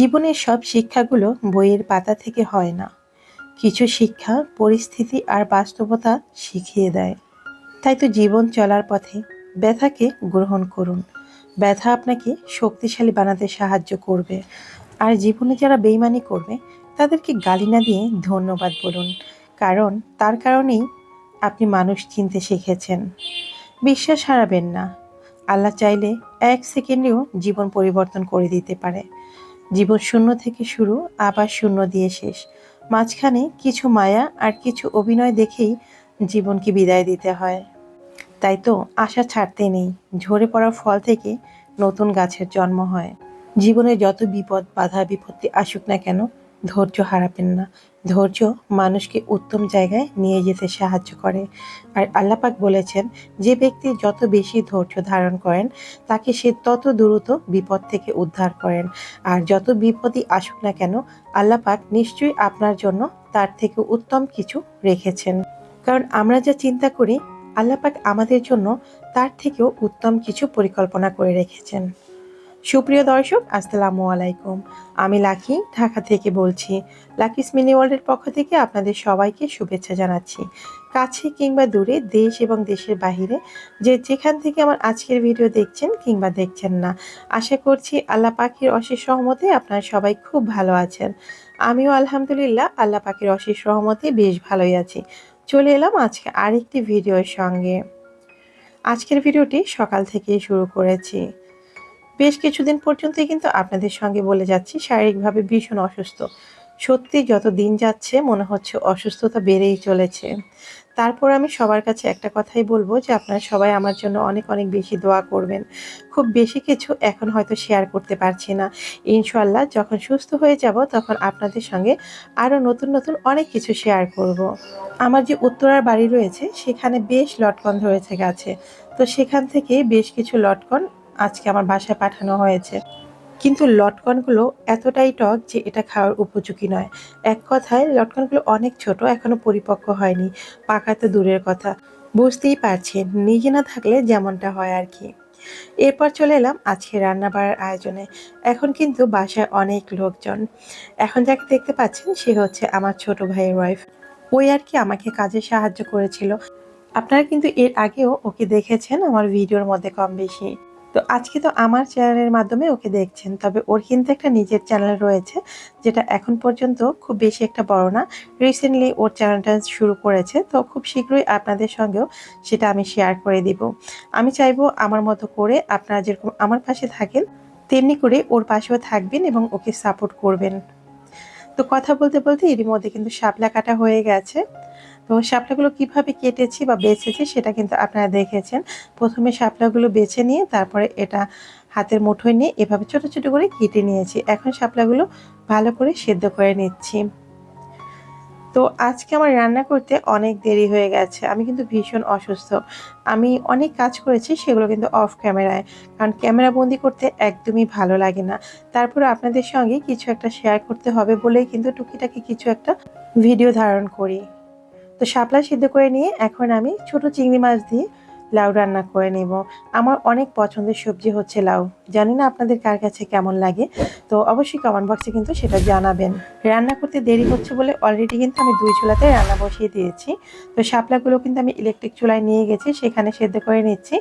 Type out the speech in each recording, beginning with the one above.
জীবনের সব শিক্ষাগুলো বইয়ের পাতা থেকে হয় না। কিছু শিক্ষা পরিস্থিতি আর বাস্তবতা শিখিয়ে দেয়। তাই তো জীবন চলার পথে ব্যথাকে গ্রহণ করুন। ব্যথা আপনাকে শক্তিশালী বানাতে সাহায্য করবে। আর জীবনে যারা বেইমানি করবে, তাদেরকে গালি না দিয়ে ধন্যবাদ বলুন। কারণ তার কারণেই আপনি মানুষ চিনতে শিখেছেন। বিশ্বাস হারাবেন না। আল্লাহ চাইলে এক সেকেন্ডেও জীবন পরিবর্তন করে দিতে পারে। জীবন শূন্য থেকে শুরু, আবার শূন্য দিয়ে শেষ। মাঝখানে কিছু মায়া আর কিছু অভিনয় দেখেই জীবনকে বিদায় দিতে হয়। তাই তো আশা ছাড়তে নেই, ঝরে পড়ার ফল থেকে নতুন গাছের জন্ম হয়। জীবনে যত বিপদ, বাধা, বিপত্তি আসুক না কেন ধৈর্য হারাবেন না। ধৈর্য মানুষকে উত্তম জায়গায় নিয়ে যেতে সাহায্য করে। আর আল্লাপাক বলেছেন, যে ব্যক্তি যত বেশি ধৈর্য ধারণ করেন, তাকে সে তত দ্রুত বিপদ থেকে উদ্ধার করেন। আর যত বিপদই আসুক না কেন আল্লাপাক নিশ্চয়ই আপনার জন্য তার থেকে উত্তম কিছু রেখেছেন। কারণ আমরা যা চিন্তা করি আল্লাপাক আমাদের জন্য তার থেকেও উত্তম কিছু পরিকল্পনা করে রেখেছেন। সুপ্রিয় দর্শক, আসসালামু আলাইকুম। আমি লাকি, ঢাকা থেকে বলছি, লাকিস মিনি ওয়ার্ল্ডের পক্ষ থেকে আপনাদের সবাইকে শুভেচ্ছা জানাচ্ছি। কাছে কিংবা দূরে, দেশ এবং দেশের বাহিরে, যে যেখান থেকে আমার আজকের ভিডিও দেখছেন কিংবা দেখছেন না, আশা করছি আল্লাহ পাখির অশেষ সহমতে আপনারা সবাই খুব ভালো আছেন। আমিও আলহামদুলিল্লাহ আল্লাহ পাখির অশেষ সহমতে বেশ ভালোই আছি। চলে এলাম আজকে আরেকটি ভিডিওর সঙ্গে। আজকের ভিডিওটি সকাল থেকেই শুরু করেছি। বেশ কিছুদিন পর্যন্তই কিন্তু আপনাদের সঙ্গে বলে যাচ্ছি, শারীরিকভাবে ভীষণ অসুস্থ। সত্যি যত দিন যাচ্ছে, মনে হচ্ছে অসুস্থতা বেড়েই চলেছে। তারপর আমি সবার কাছে একটা কথাই বলব যে, আপনারা সবাই আমার জন্য অনেক অনেক বেশি দোয়া করবেন। খুব বেশি কিছু এখন হয়তো শেয়ার করতে পারছি না। ইনশাল্লাহ যখন সুস্থ হয়ে যাব, তখন আপনাদের সঙ্গে আরও নতুন নতুন অনেক কিছু শেয়ার করব। আমার যে উত্তরার বাড়ি রয়েছে, সেখানে বেশ লটকন ধরেছে গাছে। তো সেখান থেকে বেশ কিছু লটকন আজকে আমার বাসায় পাঠানো হয়েছে। কিন্তু লটকনগুলো এতটাই টক যে এটা খাওয়ার উপযোগী নয়। এক কথায়, লটকনগুলো অনেক ছোট, এখনও পরিপক্ক হয়নি। পাকা তো দূরের কথা। বুঝতেই পারছেন, নিজে না থাকলে যেমনটা হয় আর কি। এরপর চলে এলাম আজকে রান্না বাড়ার আয়োজনে। এখন কিন্তু বাসায় অনেক লোকজন। এখন যাকে দেখতে পাচ্ছেন, সে হচ্ছে আমার ছোট ভাইয়ের ওয়াইফ ওই আর কি আমাকে কাজে সাহায্য করেছিল। আপনারা কিন্তু এর আগেও ওকে দেখেছেন আমার ভিডিওর মধ্যে কম বেশি তো আজকে তো আমার চ্যানেলের মাধ্যমে ওকে দেখছেন, তবে ওর কিন্তু একটা নিজের চ্যানেল রয়েছে, যেটা এখন পর্যন্ত খুব বেশি একটা বড় না। রিসেন্টলি ওর চ্যানেলটা শুরু করেছে, তো খুব শীঘ্রই আপনাদের সঙ্গেও সেটা আমি শেয়ার করে দিব। আমি চাইব আমার মতো করে আপনারা যেরকম আমার পাশে থাকেন, তেমনি করে ওর পাশেও থাকবেন এবং ওকে সাপোর্ট করবেন। তো কথা বলতে বলতে এরই মধ্যে কিন্তু শাপলা কাটা হয়ে গেছে। তো শাপলাগুলো কীভাবে কেটেছি বা বেছেছি সেটা কিন্তু আপনারা দেখেছেন। প্রথমে শাপলাগুলো বেছে নিয়ে তারপরে এটা হাতের মুঠোয় নিয়ে এভাবে ছোট ছোট করে কেটে নিয়েছি। এখন শাপলাগুলো ভালো করে সেদ্ধ করে নিচ্ছি। তো আজকে আমার রান্না করতে অনেক দেরি হয়ে গেছে। আমি কিন্তু ভীষণ অসুস্থ। আমি অনেক কাজ করেছি, সেগুলো কিন্তু অফ ক্যামেরায়। কারণ ক্যামেরা বন্দি করতে একদমই ভালো লাগে না। তারপরে আপনাদের সঙ্গে কিছু একটা শেয়ার করতে হবে বলেই কিন্তু টুকিটাকি কিছু একটা ভিডিও ধারণ করি। তো শাপলা সিদ্ধ করে নিয়ে এখন আমি ছোট চিংড়ি মাছ দিয়ে লাউ রান্না করে নেব। আমার অনেক পছন্দের সবজি হচ্ছে লাউ। জানি না আপনাদের কার কাছে কেমন লাগে, তো অবশ্যই কমেন্ট বক্সে কিন্তু সেটা জানাবেন। রান্না করতে দেরি হচ্ছে বলে অলরেডি কিন্তু আমি দুই চুলাতে রান্না বসিয়ে দিয়েছি। তো শাপলাগুলো কিন্তু আমি ইলেকট্রিক চুলায় নিয়ে গেছি, সেখানে সেদ্ধ করে নিচ্ছি।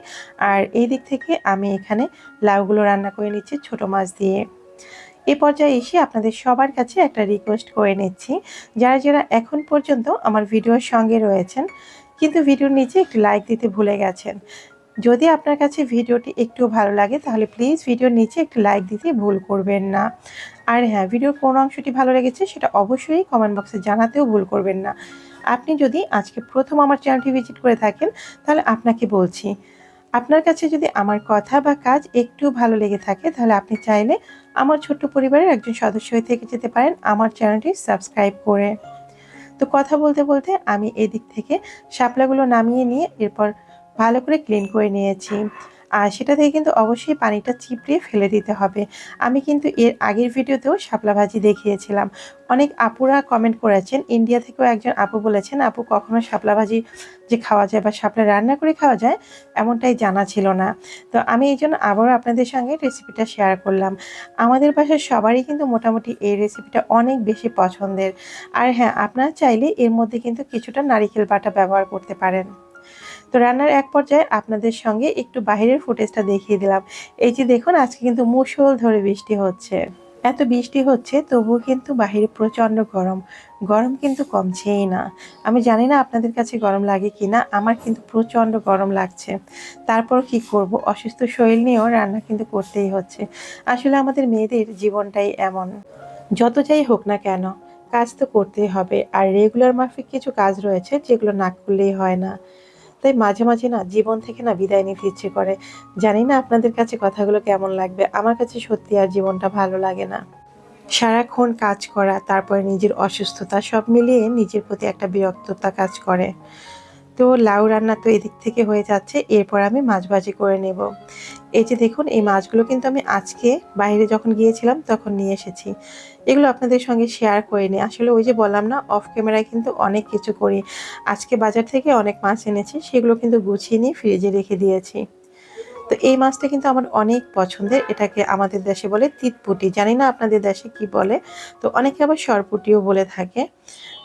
আর এই দিক থেকে আমি এখানে লাউগুলো রান্না করে নিচ্ছি ছোট মাছ দিয়ে। এ পর্যায়ে এসে আপনাদের সবার কাছে একটা রিকোয়েস্ট করে নিচ্ছি। যারা যারা এখন পর্যন্ত আমার ভিডিওর সঙ্গে রয়েছেন, কিন্তু ভিডিওর নিচে একটু লাইক দিতে ভুলে গেছেন, যদি আপনার কাছে ভিডিওটি একটু ভালো লাগে, তাহলে প্লিজ ভিডিওর নিচে একটু লাইক দিতে ভুল করবেন না। আর হ্যাঁ ভিডিওর কোন অংশটি ভালো লেগেছে, সেটা অবশ্যই কমেন্ট বক্সে জানাতেও ভুল করবেন না। আপনি যদি আজকে প্রথম আমার চ্যানেলটি ভিজিট করে থাকেন, তাহলে আপনাকে বলছি আপনার কাছে যদি আমার কথা বা কাজ একটু ভালো লেগে থাকে, তাহলে আপনি চাইলে আমার ছোট্ট পরিবারের একজন সদস্য হয়ে থেকে যেতে পারেন আমার চ্যানেলটি সাবস্ক্রাইব করে। তো কথা বলতে বলতে আমি এদিক থেকে শাপলাগুলো নামিয়ে নিয়ে এরপর ভালো করে ক্লিন করে নিয়েছি। আর সেটা থেকে কিন্তু অবশ্যই পানিটা চিপড়িয়ে ফেলে দিতে হবে। আমি কিন্তু এর আগের ভিডিওতেও শাপলা ভাজি দেখিয়েছিলাম। অনেক আপুরা কমেন্ট করেছেন ইন্ডিয়া থেকেও একজন আপু বলেছেন, আপু, কখনো শাপলা ভাজি যে খাওয়া যায় বা শাপলা রান্না করে খাওয়া যায়, এমনটাই জানা ছিল না। তো আমি এই জন্য আবারও আপনাদের সঙ্গে রেসিপিটা শেয়ার করলাম। আমাদের বাসার সবারই কিন্তু মোটামুটি এই রেসিপিটা অনেক বেশি পছন্দের। আর হ্যাঁ আপনারা চাইলে এর মধ্যে কিন্তু কিছুটা নারিকেল বাটা ব্যবহার করতে পারেন। তো রান্নার এক পর্যায়ে আপনাদের সঙ্গে একটু বাইরের ফুটেজটা দেখিয়ে দিলাম। এই যে দেখুন, আজকে কিন্তু মুষল ধরে বৃষ্টি হচ্ছে। এত বৃষ্টি হচ্ছে, তবুও কিন্তু বাহিরে প্রচণ্ড গরম। গরম কিন্তু কমছেই না। আমি জানি না আপনাদের কাছে গরম লাগে কি না আমার কিন্তু প্রচণ্ড গরম লাগছে। তারপর কি করব? অসুস্থ শরীর নিয়েও রান্না কিন্তু করতেই হচ্ছে। আসলে আমাদের মেয়েদের জীবনটাই এমন। যত যাই হোক না কেন, কাজ তো করতেই হবে। আর রেগুলার মাফিক কিছু কাজ রয়েছে, যেগুলো না করলেই হয় না। তাই মাঝে মাঝে না জীবন থেকে না বিদায় নিতে ইচ্ছে করে। জানি না আপনাদের কাছে কথাগুলো কেমন লাগবে, আমার কাছে সত্যি আর জীবনটা ভালো লাগে না। সারাক্ষণ কাজ করা, তারপরে নিজের অসুস্থতা, সব মিলিয়ে নিজের প্রতি একটা বিরক্ততা কাজ করে। তো লাউ রান্না তো এদিক থেকে হয়ে যাচ্ছে, এরপর আমি মাছ ভাজি করে নেব। এই যে দেখুন, এই মাছগুলো কিন্তু আমি আজকে বাইরে যখন গিয়েছিলাম তখন নিয়ে এসেছি। এগুলো আপনাদের সঙ্গে শেয়ার করিনি। আসলে ওই যে বললাম না অফ ক্যামেরায় কিন্তু অনেক কিছু করি। আজকে বাজার থেকে অনেক মাছ এনেছি, সেগুলো কিন্তু গুছিয়ে নিয়ে ফ্রিজে রেখে দিয়েছি। তো এই মাছটা কিন্তু আমার অনেক পছন্দের। এটাকে আমাদের দেশে বলে তিতপুটি। জানি না আপনাদের দেশে কি বলে। তো অনেকে আবার সরপুটিও বলে থাকে।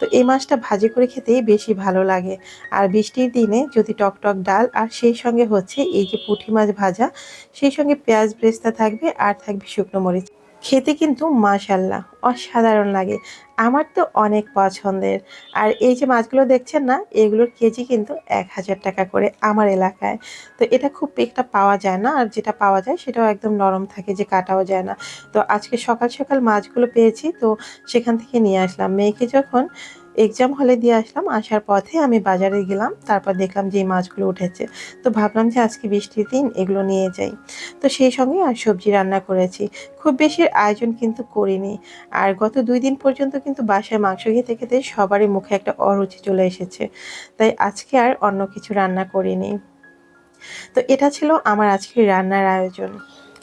তো এই মাছটা ভাজি করে খেতেই বেশি ভালো লাগে। আর বৃষ্টির দিনে যদি টকটক টক ডাল, আর সেই সঙ্গে হচ্ছে এই যে পুঁটি মাছ ভাজা, সেই সঙ্গে পেঁয়াজ ব্রেস্তা থাকবে, আর থাকবে শুকনো মরিচ। খেতে কিন্তু মাশাল্লাহ, অসাধারণ লাগে। আমার তো অনেক পছন্দের। আর এই যে মাছগুলো দেখছেন না, এগুলোর কেজি কিন্তু এক হাজার টাকা করে আমার এলাকায়। তো এটা খুব একটা পাওয়া যায় না। আর যেটা পাওয়া যায় সেটাও একদম নরম থাকে, যে কাটাও যায় না। তো আজকে সকাল সকাল মাছগুলো পেয়েছি, তো সেখান থেকে নিয়ে আসলাম। মেয়েকে যখন এক্সাম হলে দিয়ে আসলাম, আসার পথে আমি বাজারে গেলাম, তারপর দেখলাম যে এই মাছগুলো উঠেছে। তো ভাবলাম যে আজকে বৃষ্টির দিন, এগুলো নিয়ে যাই। তো সেই সঙ্গে আর সবজি রান্না করেছি। খুব বেশি আয়োজন কিন্তু করিনি। আর গত দুই দিন পর্যন্ত কিন্তু বাসায় মাংস খেতে খেতে সবারই মুখে একটা অরুচি চলে এসেছে। তাই আজকে আর অন্য কিছু রান্না করিনি। তো এটা ছিল আমার আজকের রান্নার আয়োজন।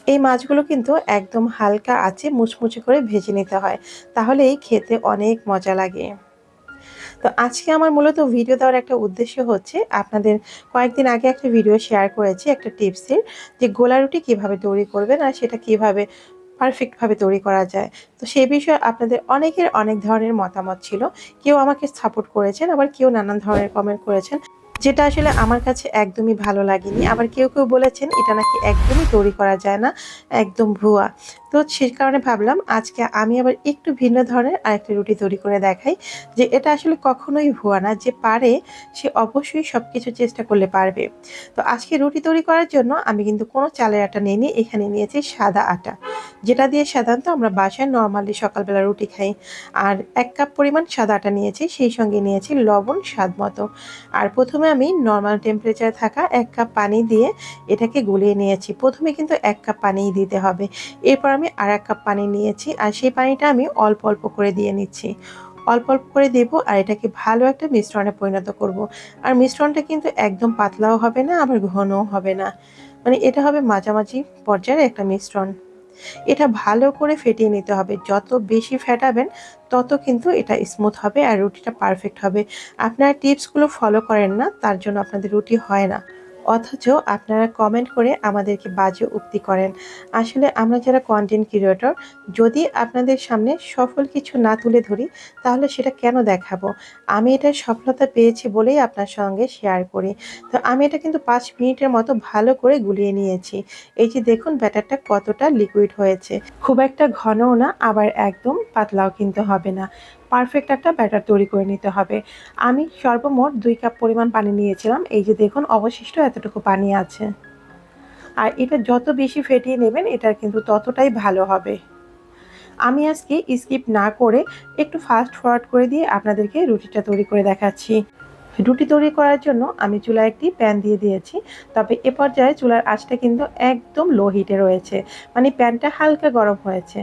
এই মাছগুলো কিন্তু একদম হালকা আছে মুচমুচে করে ভেজে নিতে হয়। তাহলেই খেতে অনেক মজা লাগে। তো আজকে আমার মূলত ভিডিও দেওয়ার একটা উদ্দেশ্য হচ্ছে আপনাদের কয়েকদিন আগে একটা ভিডিও শেয়ার করেছি একটা টিপসের যে গোলা রুটি কীভাবে তৈরি করবেন আর সেটা কীভাবে পারফেক্টভাবে তৈরি করা যায়। তো সেই বিষয়ে আপনাদের অনেকের অনেক ধরনের মতামত ছিল। কেউ আমাকে সাপোর্ট করেছেন, আবার কেউ নানান ধরনের কমেন্ট করেছেন, যেটা আসলে আমার কাছে একদমই ভালো লাগেনি। আবার কেউ কেউ বলেছেন, এটা নাকি একদমই তৈরি করা যায় না, একদম ভুয়া। তো সে কারণে ভাবলাম আজকে আমি আবার একটু ভিন্ন ধরনের আরেকটা রুটি তৈরি করে দেখাই, যে এটা আসলে কখনোই ভুয়া না, যে পারে সে অবশ্যই সব কিছু চেষ্টা করলে পারবে। তো আজকে রুটি তৈরি করার জন্য আমি কিন্তু কোনো চালের আটা নিইনি, এখানে নিয়েছি সাদা আটা, যেটা দিয়ে সাধারণত আমরা বাসায় নর্মালি সকালবেলা রুটি খাই। আর এক কাপ পরিমাণ সাদা আটা নিয়েছি, সেই সঙ্গে নিয়েছি লবণ স্বাদ মতো। আর প্রথমে আমি নর্মাল টেম্পারেচারে থাকা এক কাপ পানি দিয়ে এটাকে গুলিয়ে নিয়েছি, প্রথমে কিন্তু এক কাপ পানিই দিতে হবে। এরপর আমি আর এক কাপ পানি নিয়েছি আর সেই পানিটা আমি অল্প অল্প করে দিয়ে নিচ্ছি। অল্প অল্প করে দেবো আর এটাকে ভালো একটা মিশ্রণে পরিণত করব। আর মিশ্রণটা কিন্তু একদম পাতলাও হবে না, আবার ঘনও হবে না। মানে এটা হবে মাঝামাঝি পর্যায়ের একটা মিশ্রণ। এটা ভালো করে ফেটিয়ে নিতে হবে। যত বেশি ফেটাবেন, তত কিন্তু এটা স্মুথ হবে আর রুটিটা পারফেক্ট হবে। আপনারা টিপসগুলো ফলো করেন না, তার জন্য আপনাদের রুটি হয় না। অথচ আপনারা কমেন্ট করে আমাদেরকে বাজে উক্তি করেন। আসলে আমরা যারা কন্টেন্ট ক্রিয়েটর যদি আপনাদের সামনে সফল কিছু না তুলে ধরি, তাহলে সেটা কেন দেখাবো? আমি এটা সফলতা পেয়েছি বলেই আপনার সঙ্গে শেয়ার করি। তো আমি এটা কিন্তু পাঁচ মিনিটের মতো ভালো করে গুলিয়ে নিয়েছি। এই যে দেখুন, ব্যাটারটা কতটা লিকুইড হয়েছে। খুব একটা ঘনও না, আবার একদম পাতলাও কিন্তু হবে না। পারফেক্ট একটা ব্যাটার তৈরি করে নিতে হবে। আমি সর্বমোট দুই কাপ পরিমাণ পানি নিয়েছিলাম। এই যে দেখুন, অবশিষ্ট এতটুকু পানি আছে। আর এটা যত বেশি ফেটিয়ে নেবেন, এটা কিন্তু ততটাই ভালো হবে। আমি আজকে স্কিপ না করে একটু ফাস্ট ফরওয়ার্ড করে দিয়ে আপনাদেরকে রুটিটা তৈরি করে দেখাচ্ছি। রুটি তৈরি করার জন্য আমি চুলায় একটি প্যান দিয়ে দিয়েছি। তবে এ পর্যায়ে চুলার আঁচটা কিন্তু একদম লো হিটে রয়েছে। মানে প্যানটা হালকা গরম হয়েছে।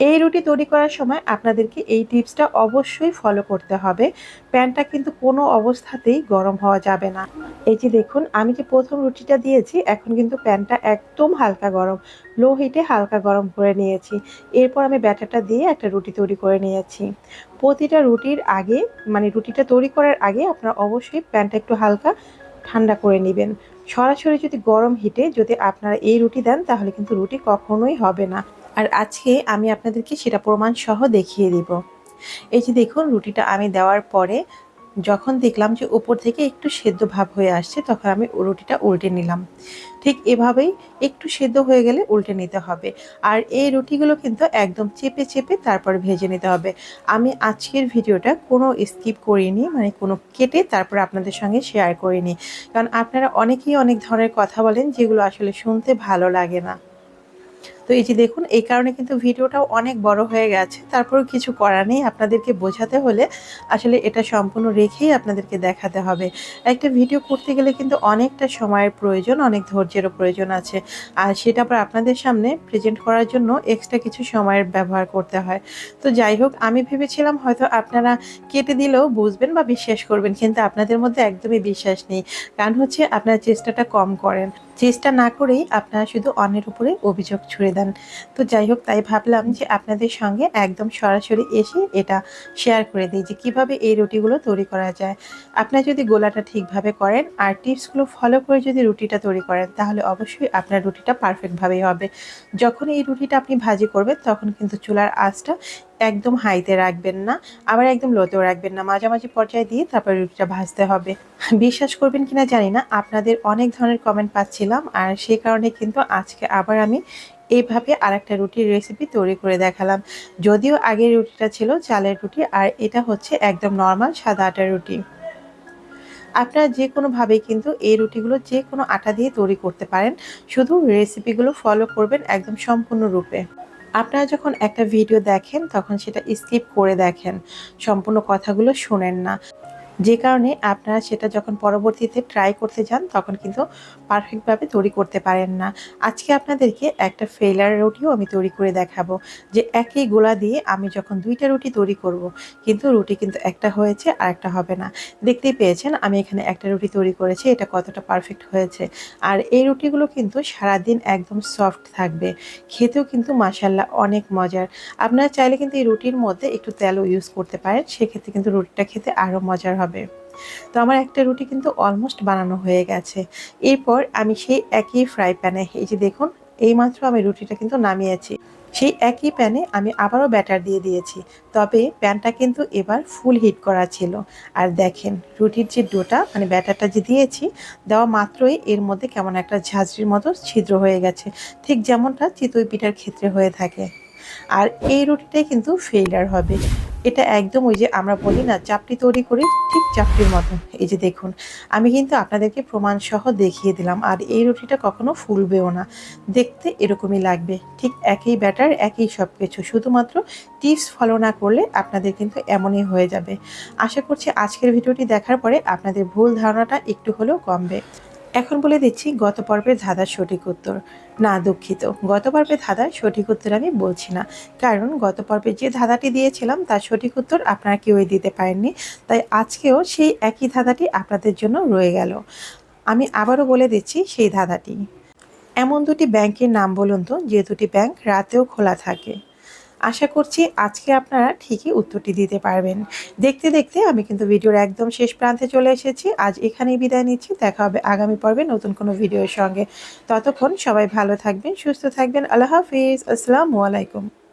এই রুটি তৈরি করার সময় আপনাদেরকে এই টিপসটা অবশ্যই ফলো করতে হবে। প্যানটা কিন্তু কোনো অবস্থাতেই গরম হওয়া যাবে না। এই যে দেখুন, আমি যে প্রথম রুটিটা দিয়েছি, এখন কিন্তু প্যানটা একদম হালকা গরম লো হিটে হালকা গরম করে নিয়েছি। এরপর আমি ব্যাটারটা দিয়ে একটা রুটি তৈরি করে নিয়েছি। প্রতিটা রুটির আগে মানে রুটিটা তৈরি করার আগে আপনারা অবশ্যই প্যানটা একটু হালকা ঠান্ডা করে নেবেন। সরাসরি যদি গরম হিটে যদি আপনারা এই রুটি দেন, তাহলে কিন্তু রুটি কখনোই হবে না। আর আজকে আমি আপনাদেরকে সেটা প্রমাণ সহ দেখিয়ে দিব। এই যে দেখুন, রুটিটা আমি দেওয়ার পরে যখন দেখলাম যে উপর থেকে একটু সেদ্ধ ভাব হয়ে আসছে, তখন আমি রুটিটা উল্টে নিলাম। ঠিক এভাবেই একটু সেদ্ধ হয়ে গেলে উল্টে নিতে হবে। আর এই রুটিগুলো কিন্তু একদম চেপে চেপে তারপর ভেজে নিতে হবে। আমি আজকের ভিডিওটা কোনো স্কিপ করিনি মানে কোনো কেটে তারপর আপনাদের সঙ্গে শেয়ার করিনি। কারণ আপনারা অনেকেই অনেক ধরনের কথা বলেন যেগুলো আসলে শুনতে ভালো লাগে না। তো এই যে দেখুন, এই কারণে কিন্তু ভিডিওটাও অনেক বড় হয়ে গেছে। তারপরেও কিছু করার নেই। আপনাদেরকে বোঝাতে হলে আসলে এটা সম্পূর্ণ রেখেই আপনাদেরকে দেখাতে হবে। একটা ভিডিও করতে গেলে কিন্তু অনেকটা সময়ের প্রয়োজন, অনেক ধৈর্যেরও প্রয়োজন আছে। আর সেটা আবার আপনাদের সামনে প্রেজেন্ট করার জন্য এক্সট্রা কিছু সময়ের ব্যবহার করতে হয়। তো যাই হোক, আমি ভেবেছিলাম হয়তো আপনারা কেটে দিলেও বুঝবেন বা বিশ্বাস করবেন, কিন্তু আপনাদের মধ্যে একদমই বিশ্বাস নেই। কারণ হচ্ছে আপনারা চেষ্টাটা কম করেন। চেষ্টা না করেই আপনারা শুধু অন্যের উপরে অভিযোগ ছুড়ে দেন। তো যাই হোক, তাই ভাবলাম যে আপনাদের সঙ্গে একদম সরাসরি এসে এটা শেয়ার করে দিই যে কীভাবে এই রুটিগুলো তৈরি করা যায়। আপনারা যদি গোলাটা ঠিকভাবে করেন আর টিপসগুলো ফলো করে যদি রুটিটা তৈরি করেন, তাহলে অবশ্যই আপনার রুটিটা পারফেক্টভাবেই হবে। যখন এই রুটিটা আপনি ভাজি করবেন, তখন কিন্তু চুলার আঁচটা একদম হাইতে রাখবেন না, আবার একদম লোতেও রাখবেন না। মাঝামাঝি পর্যায়ে দিয়ে তারপর রুটিটা ভাজতে হবে। বিশ্বাস করবেন কিনা জানি না, আপনাদের অনেক ধরনের কমেন্ট পাচ্ছিলাম আর সেই কারণে কিন্তু আজকে আবার আমি এইভাবে আরেকটা রুটির রেসিপি তৈরি করে দেখালাম। যদিও আগের রুটিটা ছিল চালের রুটি আর এটা হচ্ছে একদম নর্মাল সাদা আটার রুটি। আপনারা যে কোনোভাবেই কিন্তু এই রুটিগুলো যে কোনো আটা দিয়ে তৈরি করতে পারেন। শুধু রেসিপিগুলো ফলো করবেন একদম সম্পূর্ণরূপে আপনারা যখন একটা ভিডিও দেখেন তখন সেটা স্কিপ করে দেখেন। সম্পূর্ণ কথাগুলো শোনেন না। যে কারণে আপনারা সেটা যখন পরবর্তীতে ট্রাই করতে যান, তখন কিন্তু পারফেক্টভাবে তৈরি করতে পারেন না। আজকে আপনাদেরকে একটা ফেলার রুটিও আমি তৈরি করে দেখাবো, যে একই গোলা দিয়ে আমি যখন দুইটা রুটি তৈরি করব, কিন্তু রুটি কিন্তু একটা হয়েছে আর একটা হবে না। দেখতেই পেয়েছেন, আমি এখানে একটা রুটি তৈরি করেছি, এটা কতটা পারফেক্ট হয়েছে। আর এই রুটিগুলো কিন্তু সারাদিন একদম সফট থাকবে। খেতেও কিন্তু মাসাল্লাহ অনেক মজার। আপনারা চাইলে কিন্তু এই রুটির মধ্যে একটু তেলও ইউজ করতে পারেন, সেক্ষেত্রে কিন্তু রুটিটা খেতে আরও মজার হবে। হবে। তো আমার একটা রুটি কিন্তু অলমোস্ট বানানো হয়ে গেছে। এরপর আমি সেই একই ফ্রাই প্যানে এই যে দেখুন, এইমাত্র আমি রুটিটা কিন্তু নামিয়েছি। সেই একই প্যানে আমি আবারও ব্যাটার দিয়ে দিয়েছি। তবে প্যানটা কিন্তু এবার ফুল হিট করা ছিল। আর দেখেন, রুটির যে ডোটা মানে ব্যাটারটা যে দিয়েছি, দেওয়া মাত্রই এর মধ্যে কেমন একটা ঝাঁঝরির মতো ছিদ্র হয়ে গেছে। ঠিক যেমনটা চিতই পিঠার ক্ষেত্রে হয়ে থাকে। আর এই রুটিটাই কিন্তু ফেইলার হবে। এটা একদম ওই যে আমরা বলি না, চাপটি তৈরি করি ঠিক চাপটির মতো। এই যে দেখুন, আমি কিন্তু আপনাদেরকে প্রমাণ সহ দেখিয়ে দিলাম আর এই রুটিটা কখনো ফুলবেও না। দেখতে এরকমই লাগবে, ঠিক একই ব্যাটার, একই সব কিছু শুধুমাত্র টিপস ফলো না করলে আপনাদের কিন্তু এমনই হয়ে যাবে। আশা করছি আজকের ভিডিওটি দেখার পরে আপনাদের ভুল ধারণাটা একটু হলেও কমবে। এখন বলে দিচ্ছি, গত পর্বের ধাঁধার সঠিক উত্তর। না, দুঃখিত। গত পর্বের ধাঁধার সঠিক উত্তর আমি বলছি না। কারণ গত পর্বে যে ধাঁধাটি দিয়েছিলাম, তার সঠিক উত্তর আপনারা কেউই দিতে পারেননি। তাই আজকেও সেই একই ধাঁধাটি আপনাদের জন্য রয়ে গেল। আমি আবারও বলে দিচ্ছি সেই ধাঁধাটি। এমন দুটি ব্যাংকের নাম বলুন তো, যে দুটি ব্যাংক রাতেও খোলা থাকে। আশা করছি আজকে আপনারা ঠিকই উত্তরটি দিতে পারবেন। দেখতে দেখতে আমি কিন্তু ভিডিওর একদম শেষ প্রান্তে চলে এসেছি। আজ এখানেই বিদায় নিচ্ছি। দেখা হবে আগামী পর্বে নতুন কোনো ভিডিওর সঙ্গে। ততক্ষণ সবাই ভালো থাকবেন, সুস্থ থাকবেন। আল্লাহ হাফিজ। আসসালামু আলাইকুম।